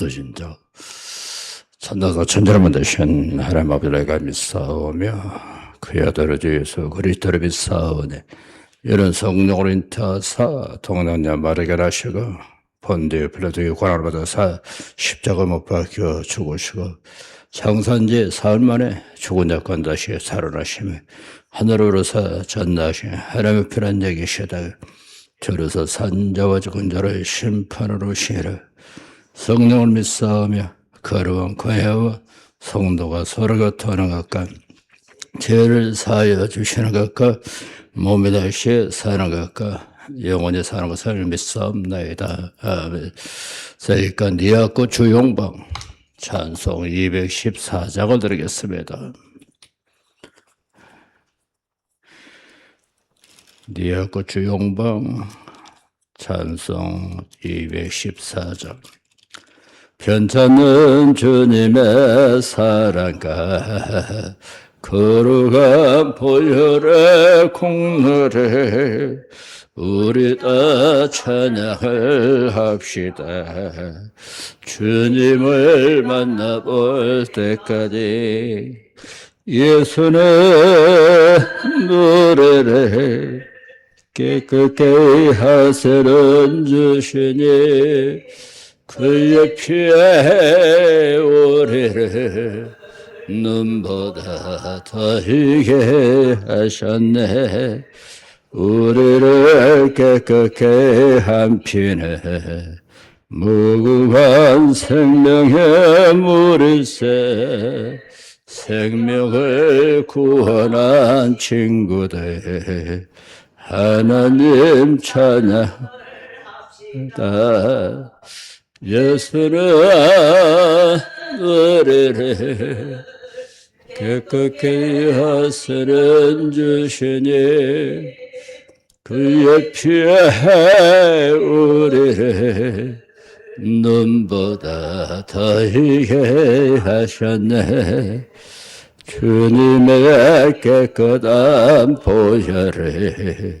기도진자 천다서 천자를 되신 하나님 아버지가 믿사오며 그의 아들 주 예수 그리스도를 믿사오니 이런 성령으로 인타사 동남녀 마르게 하시고 본디 빌라도의 권한을 받아사 십자가 못 박혀 죽으시고 장산지 사흘 만에 죽은 약관 다시 살아나시며 하늘으로서 전나신 하나님의 편한 얘기시다 저로서 산자와 죽은 자를 심판으로 시라 성령을 믿사오며 거룩한 거해와 성도가 서로가 터는 것과 죄를 사하여 주시는 것과 몸에 다시 사는 것과 영원히 사는 것을 믿사옵나이다. 세니까 니아코 주용방 찬송 214장을 드리겠습니다. 니아코 주용방 찬송 214장 편찮는 주님의 사랑과 거룩한 보혈의 공로를 우리 다 찬양을 합시다. 주님을 만나볼 때까지 예수는 노래를 깨끗게 하세는 주시니 그의 피에 우리를 눈보다 더이게 하셨네. 우리를 깨끗게 한 피네 무궁한 생명의 물일새 생명을 구원한 친구들 하나님 찬양다 예수는 노래를 깨끗게 하시는 주시니 그의 피에 우리를 눈보다 더이게 하셨네. 주님의 깨끗한 보혈을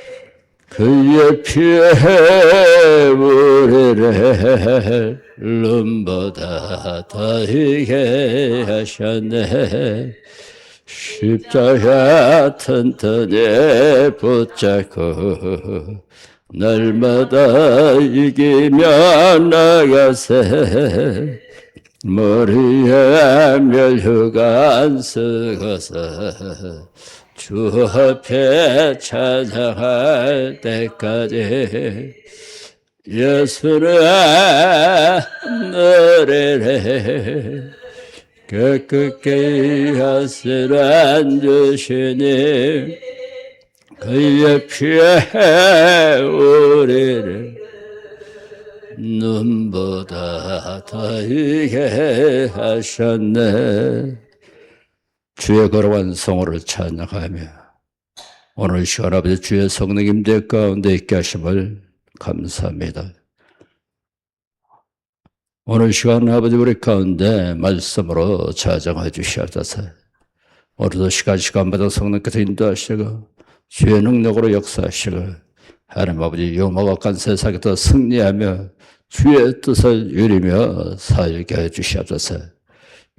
그의 피에 우리를 눈보다 더이게 하셨네. 십자가 튼튼히 붙잡고 날마다 이기며 나가세. 머리에 멸류관 쓰고서 주 앞에 찬양할 때까지 예수는 노래를 깨끗게 하시란 주시니 그의 피에 우리를 눈보다 더이게 하셨네 주의 거룩한 성호를 찬양하며 오늘 시간 아버지 주의 성령 임재 가운데 있게 하심을 감사합니다. 오늘 시간 아버지 우리 가운데 말씀으로 자정해 주시옵소서. 오늘도 시간 시간마다 성령께서 인도하시고 주의 능력으로 역사하시고 하나님 아버지 요마각한 세상에서 승리하며 주의 뜻을 이루며 살게 해 주시옵소서.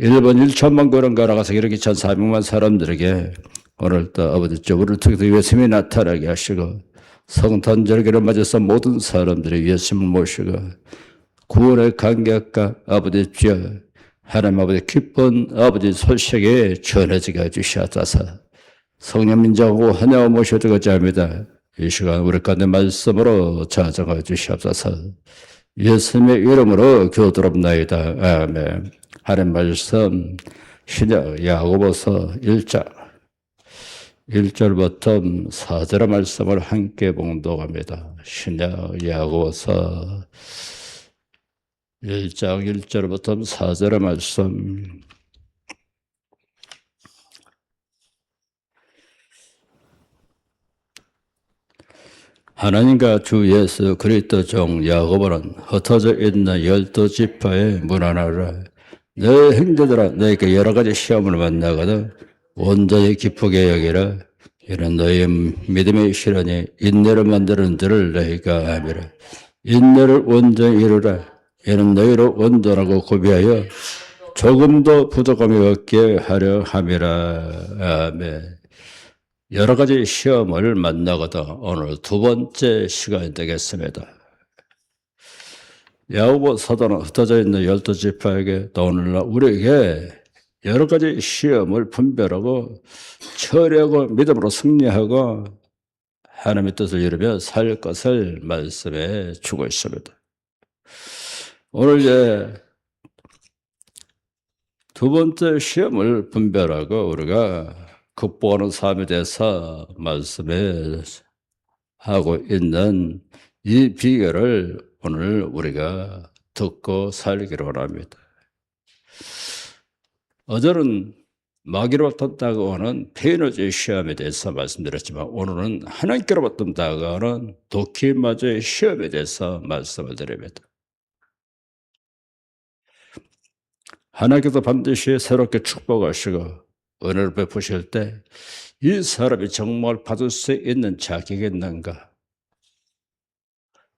일본 1천만 거론가 나가서 이렇게 1,400만 사람들에게 오늘도 아버지 저우를 통해서 예수님이 나타나게 하시고 성탄절기를 맞아서 모든 사람들이 예수님을 모시고 구원의 감격과 아버지 주여 하나님 아버지 기쁜 아버지 소식에 전해지게 해주시옵소서 성령 민정하고 하나님 모셔드리고자 합니다. 이 시간 우리 가운데 말씀으로 자정해 주시옵소서 예수님의 이름으로 교드럽나이다. 아멘. 하는 말씀 신약 야고보서 1장 1절부터 4절의 말씀을 함께 봉독합니다. 신약 야고보서 1장 1절부터 4절의 말씀 하나님과 주 예수 그리스도 종 야고보는 흩어져 있는 열두 지파의 문 하나를 내 형제들아 너희가 여러 가지 시험을 만나거든 온전히 기쁘게 여기라. 이는 너희 믿음의 실현이 인내를 만드는 줄을 너희가 함이라. 인내를 온전히 이루라. 이는 너희로 온전하고 고비하여 조금도 부족함이 없게 하려 함이라. 아멘. 여러 가지 시험을 만나거든 오늘 두 번째 시간이 되겠습니다. 야고보 사도는 흩어져 있는 열두 지파에게 또 오늘날 우리에게 여러 가지 시험을 분별하고 처리하고 믿음으로 승리하고 하나님의 뜻을 이루며 살 것을 말씀해 주고 있습니다. 오늘 이제 두 번째 시험을 분별하고 우리가 극복하는 삶에 대해서 말씀해 하고 있는 이 비결을 오늘 우리가 듣고 살기를 원합니다. 어제는 마귀로부터 다가오는 페이너즈의 시험에 대해서 말씀드렸지만 오늘은 하나님께로부터 다가오는 도키마저의 시험에 대해서 말씀을 드립니다. 하나님께서 반드시 새롭게 축복하시고 은혜를 베푸실 때 이 사람이 정말 받을 수 있는 자격이 있는가?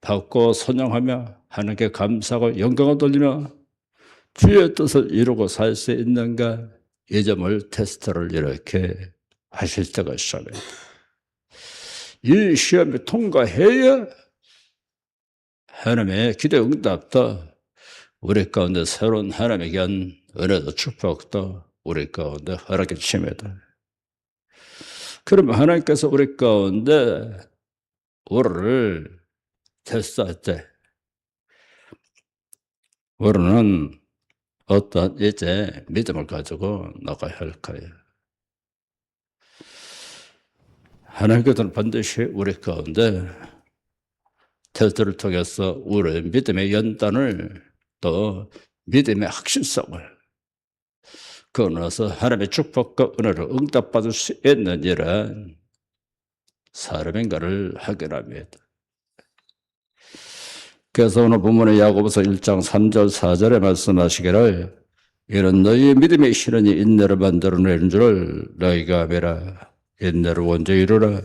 받고 선양하며 하나님께 감사하고 영광을 돌리며 주의 뜻을 이루고 살 수 있는가? 이 점을 테스트를 이렇게 하실 때가 있어요. 이 시험에 통과해야 하나님의 기대 응답도 우리 가운데 새로운 하나님의 귀한 은혜도 축복도 우리 가운데 허락해 주십니다. 그러면 하나님께서 우리 가운데 우리를 때 우리는 어떤 이제 믿음을 가지고 나가야 할까요? 하나님께서는 반드시 우리 가운데 테스트를 통해서 우리의 믿음의 연단을 또 믿음의 확실성을 그어서 하나님의 축복과 은혜를 응답받을 수 있는 이런 사람인가를 확인합니다. 그래서 오늘 본문의 야고보서 1장 3절 4절에 말씀하시기를 이는 너희의 믿음의 실현이 인내를 만들어내는 줄을 너희가 아미라 인내를 먼저 이루라.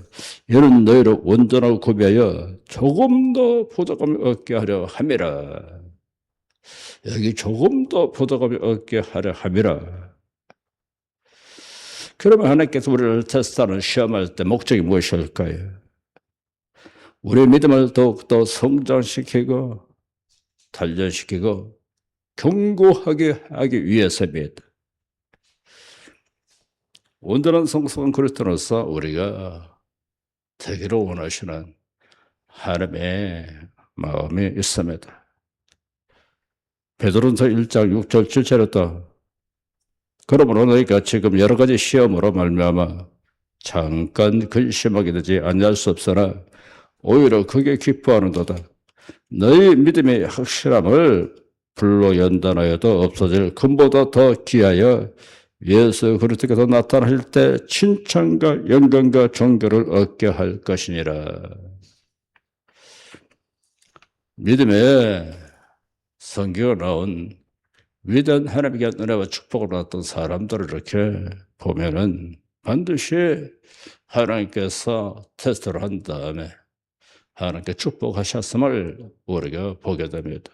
이는 너희를 온전하고 구비하여 조금 더 부족함이 없게 하려 함이라. 여기 조금 더 부족함이 없게 하려 함이라. 그러면 하나님께서 우리를 테스트하는 시험할 때 목적이 무엇일까요? 우리의 믿음을 더욱더 성장시키고 단련시키고 견고하게 하기 위해서입니다. 온전한 성숙한 그리스도로서 우리가 되기를 원하시는 하나님의 마음이 있습니다. 베드로전서 1장 6절 7절에 또 그러므로 너희가 지금 여러 가지 시험으로 말미암아 잠깐 근심하게 되지 아니할 수 없으나 오히려 그게 기뻐하는도다. 너희 믿음의 확실함을 불로 연단하여도 없어질 금보다 더 귀하여 예수 그리스도께서 나타나실 때 칭찬과 영광과 존귀를 얻게 할 것이니라. 믿음의 성경에 나온 위대한 하나님께 은혜와 축복을 받았던 사람들을 이렇게 보면은 반드시 하나님께서 테스트를 한 다음에 하나님께 축복하셨음을 우리가 보게 됩니다.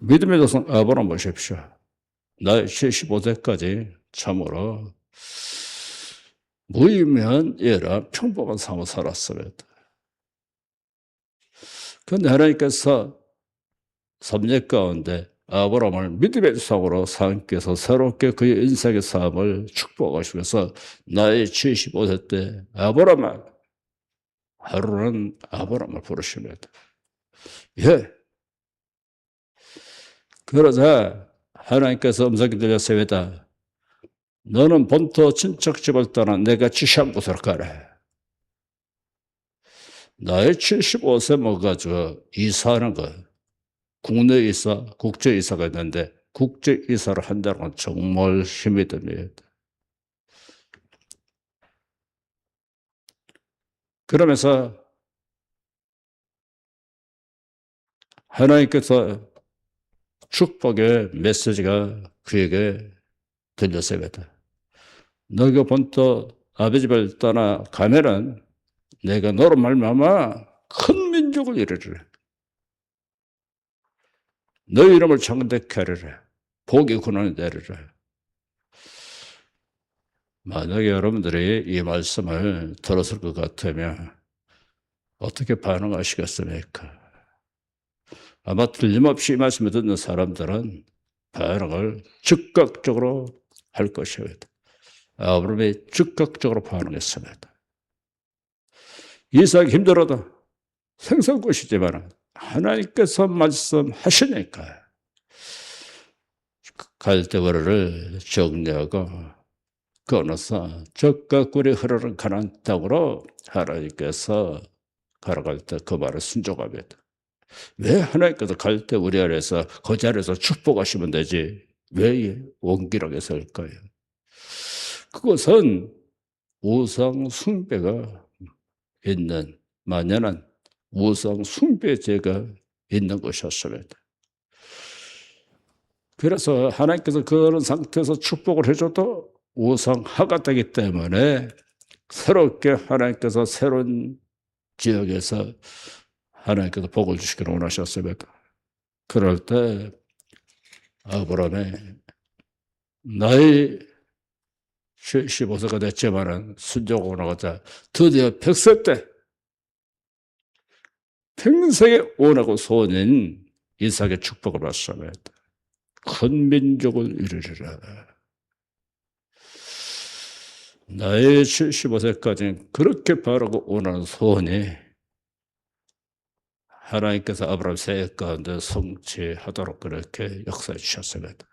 믿음의 조상 아브라함 보십시오. 나이 75세까지 참으로 무의미한 평범한 삶을 살았습니다. 그런데 하나님께서 삼년 가운데 아브라함을 믿음의 조상으로 삼께서 새롭게 그의 인생의 삶을 축복하시면서 나이 75세 때 아브라함 하루는 아브라함을 부르십니다. 예. 그러자 하나님께서 음성이 들렸습니다. 너는 본토 친척집을 떠나 내가 지시한 곳으로 가라. 나이 75세 먹어가지고 이사하는 거 국내 이사, 국제 이사가 있는데 국제 이사를 한다는 건 정말 힘이 듭니다. 그러면서 하나님께서 축복의 메시지가 그에게 들렸습니다. 너희가 본토 아비 집을 떠나 가면은 내가 너로 말미암아 큰 민족을 이루리라. 너희 이름을 창대케 하리라. 복이 군원이 내리라. 만약에 여러분들이 이 말씀을 들었을 것 같으면 어떻게 반응하시겠습니까? 아마 틀림없이 이 말씀을 듣는 사람들은 반응을 즉각적으로 할 것입니다. 아브라함이 즉각적으로 반응했습니다. 이삭이 힘들어도 생선 것이지만 하나님께서 말씀하시니까 갈대벌을 정리하고 끊어서 적과 꿀이 흐르는 가난 땅으로 하나님께서 걸어갈 때 그 말을 순종합니다. 왜 하나님께서 갈대 우리 아래서 그 자리에서 축복하시면 되지 왜 원기라게 설까요? 그것은 우상 숭배가 있는 만연한 우상 숭배죄가 있는 것이었습니다. 그래서 하나님께서 그런 상태에서 축복을 해줘도 우상화가 되기 때문에 새롭게 하나님께서 새로운 지역에서 하나님께서 복을 주시기를 원하셨습니다. 그럴 때 아브라함의 나이 15세가 됐지만은 순종하고 나가자 드디어 100세 때 평생에 원하고 소원인 이삭의 축복을 받습니다. 큰 민족을 이루리라. 나이 75세까지 그렇게 바라고 원하는 소원이 하나님께서 아브라함 세액 가운데 성취하도록 그렇게 역사해 주셨습니다.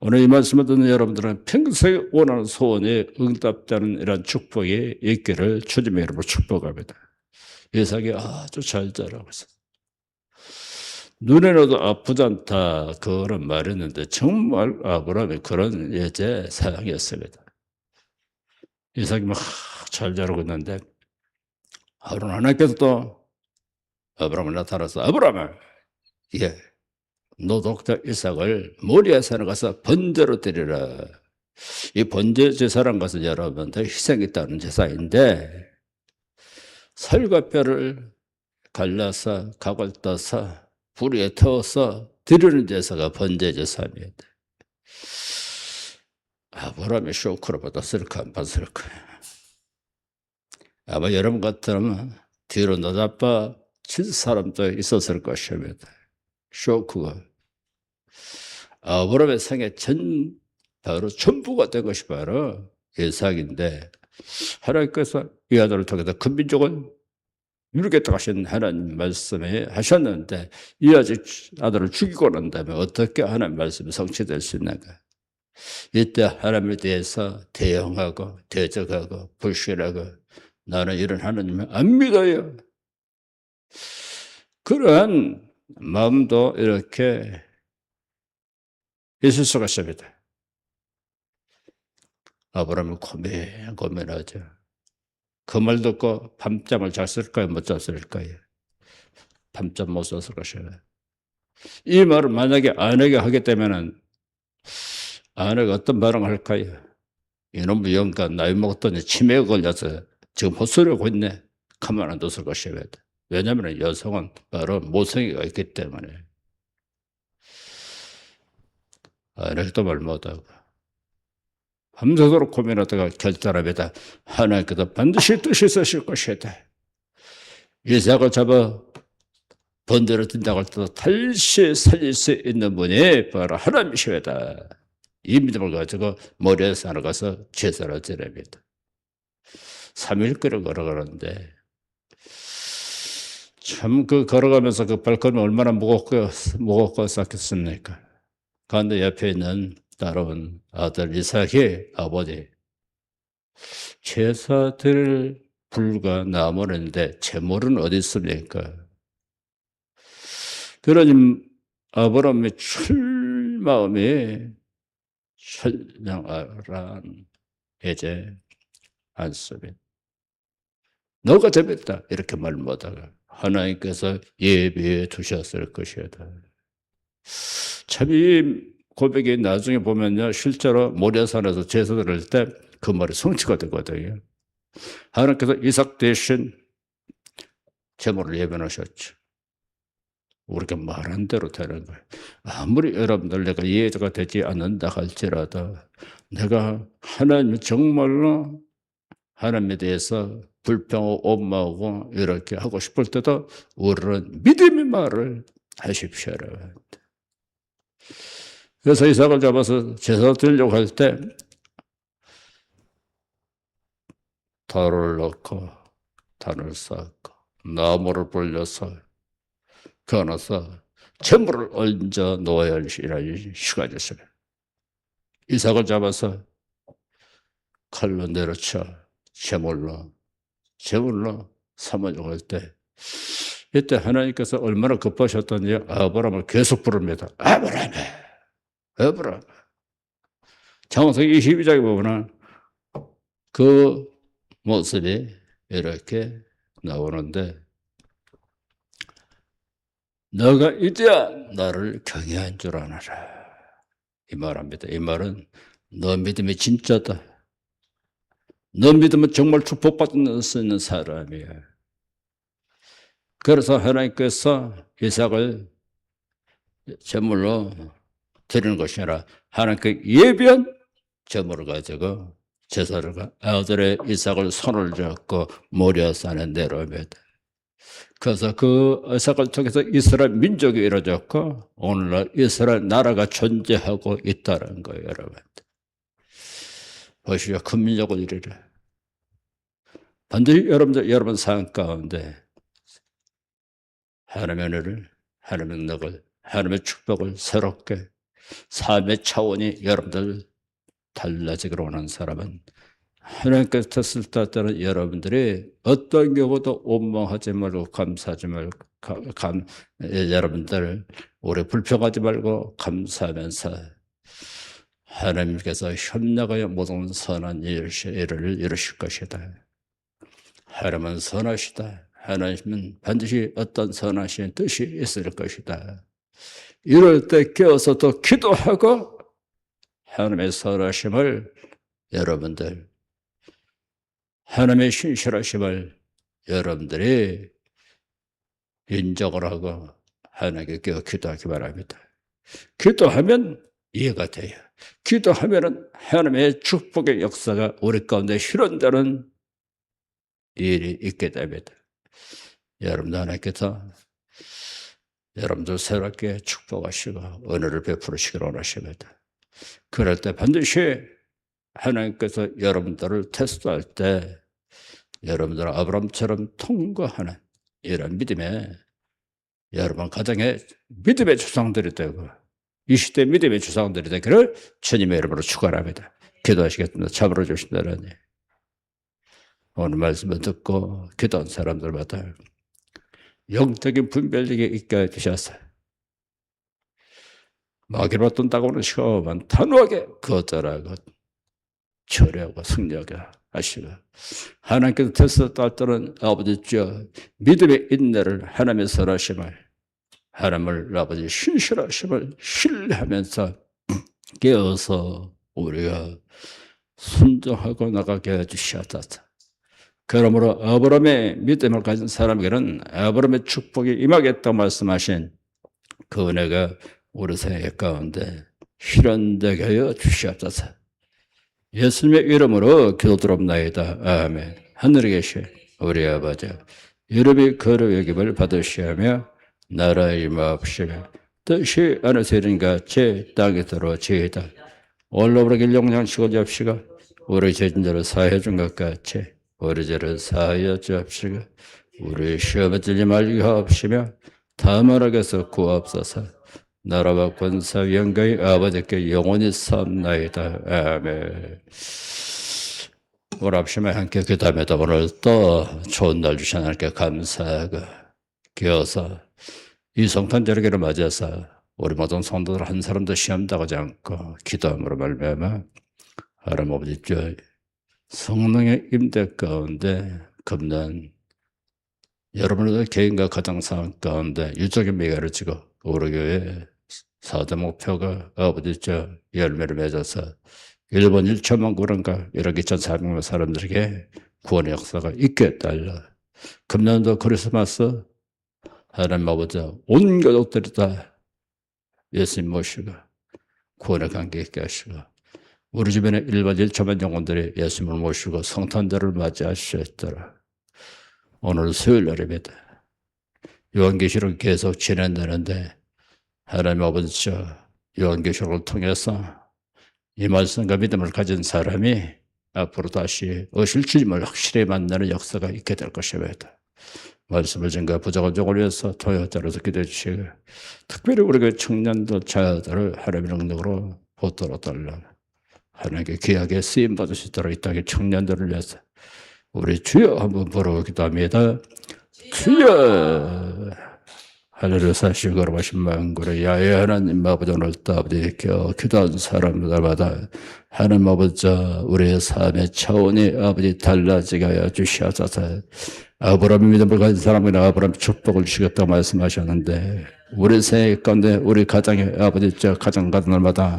오늘 이 말씀을 듣는 여러분들은 평생 원하는 소원이 응답되는 이런 축복이 있기를 주님의 이름으로 축복합니다. 이삭이 아주 잘 자라고 있어요. 눈에라도 아프지 않다 그런 말했는데 정말 아브라함이 그런 예제 사양이었습니다. 이삭이 막 잘 자라고 있는데 하루는 하나님께서 또 아브라함을 나타나서 아브라함아 예 노독자 이삭을 모리아 산에 가서 번제로 드리라. 이 번제 제사란 것은 여러분들 따른 제사인데 살과 뼈를 갈라서 각을 떠서 불 위에 태워서 드리는 제사가 번제 제사입니다. 아브라함이 쇼크를 받았을까 안 받았을까 아마 여러분 같으면 뒤로 너자빠 칠 사람도 있었을 것입니다. 쇼크가 아브라함의 생애 전 바로 전부가 된 것이 바로 예삭인데 하나님께서 이 아들을 통해서 큰 민족을 이루겠다고 하신 하나님 말씀에 하셨는데 이 아들을 죽이고 난 다음에 어떻게 하나님 말씀이 성취될 수 있는가? 이때 하나님에 대해서 대응하고 대적하고 불신하고 나는 이런 하나님을 안 믿어요. 그러한 마음도 이렇게 있을 수가 있습니다. 아브라함은 고민, 고민하죠. 그 말 듣고 밤잠을 잤을까요? 못 잤을까요? 밤잠 못 잤을 것이에요. 이 말을 만약에 아내가 하게 되면은 아내가 어떤 반응을 할까요? 이놈 영가 나이 먹었더니 치매에 걸려서 지금 헛소리하고 있네. 가만 안 뒀을 것이에요. 왜냐하면 여성은 바로 모성애가 있기 때문에. 아내도 말 못하고. 밤새도록 고민하다가 결단합니다. 하나님께서 반드시 뜻이 있으실 것이다. 이삭을 잡아 번대로 든다고 할 때도 다시 살릴 수 있는 분이 바로 하나님이시다. 이 믿음을 가지고 산에 가서 제사를 지냅니다. 3일 걸어가는데 참 그 걸어가면서 그 발걸음이 얼마나 무겁고 무겁고 쌌겠습니까? 그런데 옆에 있는 따라온 아들 이삭의 아버지 제사 드릴 불과 나무는데 재물은 어디 있습니까? 그러니 아브라함의 출마음이 철량한 이제 않습니다. 너가 재밌다 이렇게 말 못하가 하나님께서 예비해 두셨을 것이다. 참이 고백이 나중에 보면요, 실제로 모래산에서 제사 드릴 때그 말이 성취가 되거든요. 하나님께서 이삭 대신 제물을 예변하셨죠. 우리가 말한 대로 되는 거예요. 아무리 여러분들 내가 이해가 되지 않는다 할지라도 내가 하나님 정말로 하나님에 대해서 불평하고 원망하고 이렇게 하고 싶을 때도 우리는 믿음의 말을 하십시오. 그래서 이삭을 잡아서 제사 드리려고 할 때 돌을 넣고 단을 쌓고 나무를 불려서 건어서 전부를 얹어 놓아야 할 시간이었어요. 이삭을 잡아서 칼로 내려쳐 제물로 제물로 삼아주고 할때 이때 하나님께서 얼마나 급하셨던지 아브라함을 계속 부릅니다. 아브라함, 아브라함. 창세기 22장에 보면은 그 모습이 이렇게 나오는데 너가 이제야 나를 경외한 줄 아노라. 이 말합니다. 이 말은 너 믿음이 진짜다. 너 믿으면 정말 축복받는 수 있는 사람이야. 그래서 하나님께서 이삭을 제물로 드리는 것이 아니라 하나님께 예비한 제물을 가지고 제사를 가 아들의 이삭을 손을 잡고 모리아산에 내려옵니다. 그래서 그 이삭을 통해서 이스라엘 민족이 이루어졌고 오늘날 이스라엘 나라가 존재하고 있다는 거예요, 여러분. 보시오, 큰 민족을 이루라. 반드시 여러분들 여러분 삶 가운데 하나님의 은혜를, 하나님의 능력을, 하나님의 축복을 새롭게 삶의 차원이 여러분들 달라지기를 원하는 사람은 하나님께서 tes을 따르는 여러분들이 어떤 경우도 원망하지 말고 감사하지 말고 감, 여러분들 오래 불평하지 말고 감사하면서 하나님께서 협력하여 모든 선한 일을 이루실 것이다. 하나님은 선하시다. 하나님은 반드시 어떤 선하신 뜻이 있을 것이다. 이럴 때 깨어서 더 기도하고 하나님의 선하심을 여러분들 하나님의 신실하심을 여러분들이 인정을 하고 하나님께 기도하기 바랍니다. 기도하면 이해가 돼요. 기도하면 하나님의 축복의 역사가 우리 가운데 실현되는 일이 있게 됩니다. 여러분들 하나님께서 여러분들 새롭게 축복하시고 은혜를 베풀으시기를 원하십니다. 그럴 때 반드시 하나님께서 여러분들을 테스트할 때 여러분들 아브람처럼 통과하는 이런 믿음에 여러분 가정에 믿음의 주상들이 되고 이 시대 믿음의 주상들이 되기를 주님의 이름으로 축원합니다. 기도하시겠습니다. 잡으러 주신다라니. 오늘 말씀을 듣고 기도한 사람들마다 영적인 분별력이 있게 해주셔서 마귀로 다가오는 시험은 단호하게 거절하고 처리하고 승리하게 하시고 하나님께서 테스트 딸들은 아버지 주 믿음의 인내를 하나님의 선하심을 하나님을 아버지 신실하심을 신뢰하면서 깨어서 우리가 순종하고 나가게 해주시옵소서. 그러므로 아브라함의 믿음을 가진 사람에게는 아브라함의 축복이 임하겠다 말씀하신 그 은혜가 우리 생애 가운데 실현되게 하여 주시옵소서. 예수님의 이름으로 기도드립나이다. 아멘. 하늘에 계신 우리 아버지, 이름이 거룩 여김을 받으시며 나라 임하옵시며 뜻이 하늘에서 이룬 같이 땅에서로 지이다. 올라오르길 용량식을 잡시가 우리 죄진들을 사해 준 것 같이 우리 죄를 사하여 주옵시고 우리 시험에 들지 말게 하옵시며 다만하게서 구하옵소서 나라와 권사 영광이 아버지께 영원히 삼나이다. 아멘. 오랍시며 함께 그 다음에도 오늘 또 좋은 날 주신 하나님께 감사하고 기어서 이 성탄절기를 맞아서 우리 모든 성도들 한 사람도 시험 당하지 않고 기도함으로 말미암아 하나님 아버지 저 성령의 임대 가운데 겁난 여러분의 개인과 가정 상황 가운데 유적인 미가를 찍어 우리 교회 사대 목표가 아버지 저 열매를 맺어서 일본 1천만 구런가 1억 2,400만 사람들에게 구원의 역사가 있게 달라. 금년도 크리스마스 하나님 아버지 온 가족들이 다 예수님 모시고 구원의 관계 있게 하시고 우리 주변에 일반 1천만 영혼들이 예수님을 모시고 성탄절을 맞이하셨더라. 오늘 수요일 날입니다. 요한계시록 계속 진행되는데 하나님 아버지 저 요한계시록을 통해서 이 말씀과 믿음을 가진 사람이 앞으로 다시 어실 주님을 확실히 만나는 역사가 있게 될 것입니다. 말씀을 증가 부족한족을 위해서 토요자로서 기도해 주시고 특별히 우리 그 청년들 자들을 하나님의 능력으로 보도록 달라 하나님께 귀하게 쓰임 받을 수 있도록 이 땅의 청년들을 위해서 우리 주여 한번 보러 기도합니다. 주여 사시고 걸어가신 만구를 야외 하나님 아버지 오늘 또 아버지 겨 기도한 사람들마다 하나님 아버지 우리의 삶의 차원이 아버지 달라지게 하여 주시옵소서. 아브라함의 믿음을 가진 사람에게 아브라함 축복을 주시겠다고 말씀하셨는데 우리 생애 가운데 우리 가정의 아버지 저 가정 가는 날마다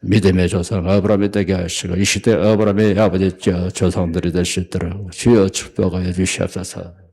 믿음의 조상 아브라함이 되게 하시고 이 시대 아브라함의 아버지 저 조상들이 될 수 있도록 주여 축복하여 주시옵소서